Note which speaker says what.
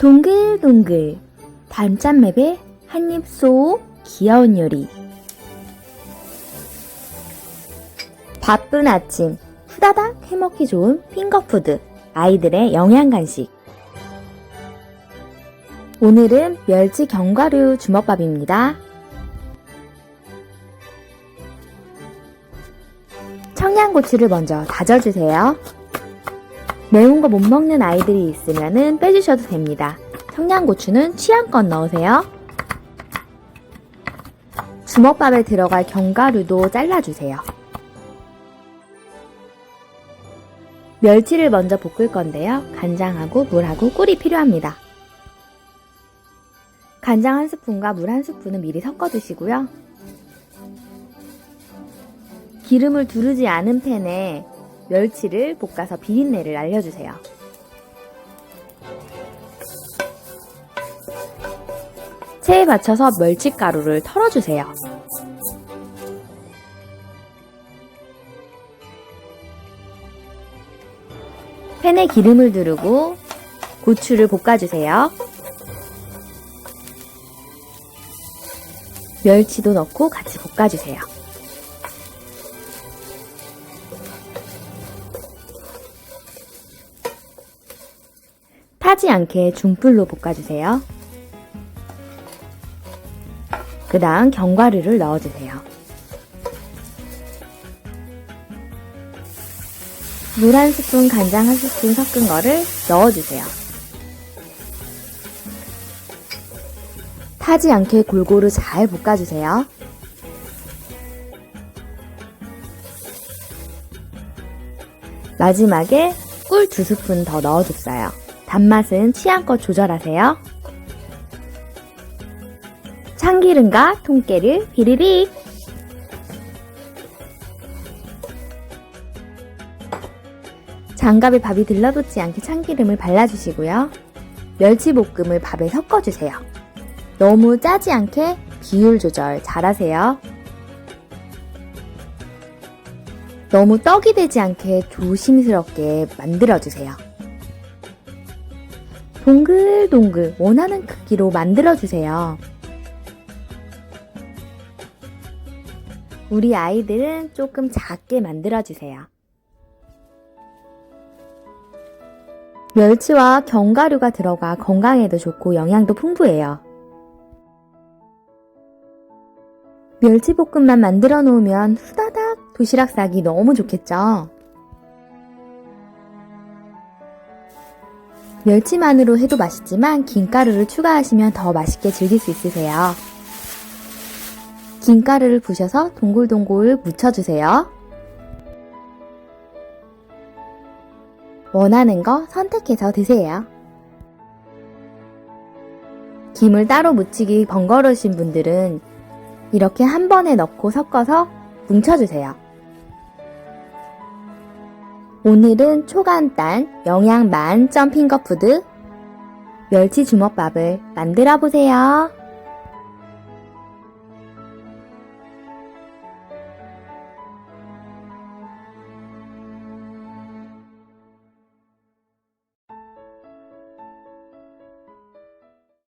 Speaker 1: 동글동글 단짠맵의 한입 쏙 귀여운 요리 바쁜 아침 후다닥 해먹기 좋은 핑거푸드 아이들의 영양 간식 오늘은 멸치 견과류 주먹밥입니다. 청양고추를 먼저 다져주세요. 매운 거 못 먹는 아이들이 있으면 빼주셔도 됩니다. 청양고추는 취향껏 넣으세요. 주먹밥에 들어갈 견과류도 잘라주세요. 멸치를 먼저 볶을 건데요. 간장하고 물하고 꿀이 필요합니다. 간장 한 스푼과 물 한 스푼은 미리 섞어 두시고요. 기름을 두르지 않은 팬에 멸치를 볶아서 비린내를 날려주세요. 체에 받쳐서 멸치가루를 털어주세요. 팬에 기름을 두르고 고추를 볶아주세요. 멸치도 넣고 같이 볶아주세요. 타지 않게 중불로 볶아주세요. 그 다음 견과류를 넣어주세요. 물 한 스푼, 간장 한 스푼 섞은 거를 넣어주세요. 타지 않게 골고루 잘 볶아주세요. 마지막에 꿀 두 스푼 더 넣어줬어요. 단맛은 취향껏 조절하세요. 참기름과 통깨를 비리릭! 장갑에 밥이 들러붙지 않게 참기름을 발라주시고요. 멸치볶음을 밥에 섞어주세요. 너무 짜지 않게 비율 조절 잘하세요. 너무 떡이 되지 않게 조심스럽게 만들어주세요. 동글동글 원하는 크기로 만들어주세요. 우리 아이들은 조금 작게 만들어주세요. 멸치와 견과류가 들어가 건강에도 좋고 영양도 풍부해요. 멸치볶음만 만들어 놓으면 후다닥 도시락 싸기 너무 좋겠죠? 멸치만으로 해도 맛있지만 김가루를 추가하시면 더 맛있게 즐길 수 있으세요. 김가루를 부셔서 동글동글 묻혀주세요. 원하는 거 선택해서 드세요. 김을 따로 묻히기 번거로우신 분들은 이렇게 한 번에 넣고 섞어서 뭉쳐주세요. 오늘은 초간단 영양 만 점 핑거푸드 멸치 주먹밥을 만들어 보세요.